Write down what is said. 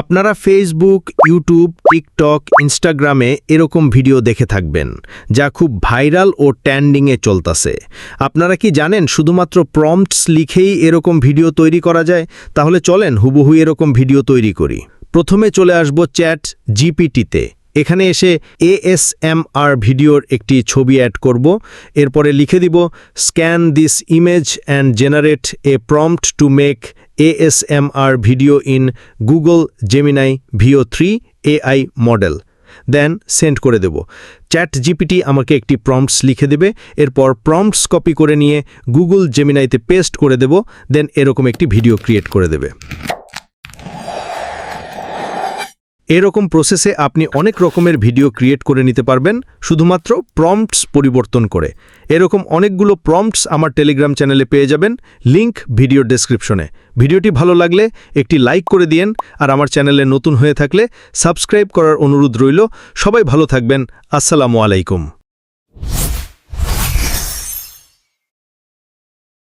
আপনারা Facebook YouTube TikTok ইনস্টাগ্রামে এরকম ভিডিও দেখে থাকবেন, যা খুব ভাইরাল ও ট্যান্ডিংয়ে চলতাছে। আপনারা কি জানেন, শুধুমাত্র প্রম্পটস লিখেই এরকম ভিডিও তৈরি করা যায়? তাহলে চলেন হুবহু এরকম ভিডিও তৈরি করি। প্রথমে চলে আসব চ্যাট জিপিটিতে এখানে এসে এএসএমআর ভিডিওর একটি ছবি অ্যাড করব। এরপরে লিখে দিব scan this image and generate a prompt to make ASMR video in Google Gemini Veo three AI model then send করে দেব। চ্যাট জিপিটি আমাকে একটি প্রম্পটস লিখে দেবে। এরপর প্রম্পটস কপি করে নিয়ে গুগল জেমিনাইতে পেস্ট করে দেব। দেন এরকম একটি ভিডিও ক্রিয়েট করে দেবে। এরকম প্রসেসে আপনি অনেক রকমের ভিডিও ক্রিয়েট করে নিতে পারবেন, শুধুমাত্র প্রম্পটস পরিবর্তন করে। এরকম অনেকগুলো প্রম্পটস আমার টেলিগ্রাম চ্যানেলে পেয়ে যাবেন লিংক ভিডিও ডেসক্রিপশনে ভিডিওটি ভালো লাগলে একটি লাইক করে দিয়েন, আর আমার চ্যানেলে নতুন হয়ে থাকলে সাবস্ক্রাইব করার অনুরোধ রইল। সবাই ভালো থাকবেন, আসসালামু আলাইকুম।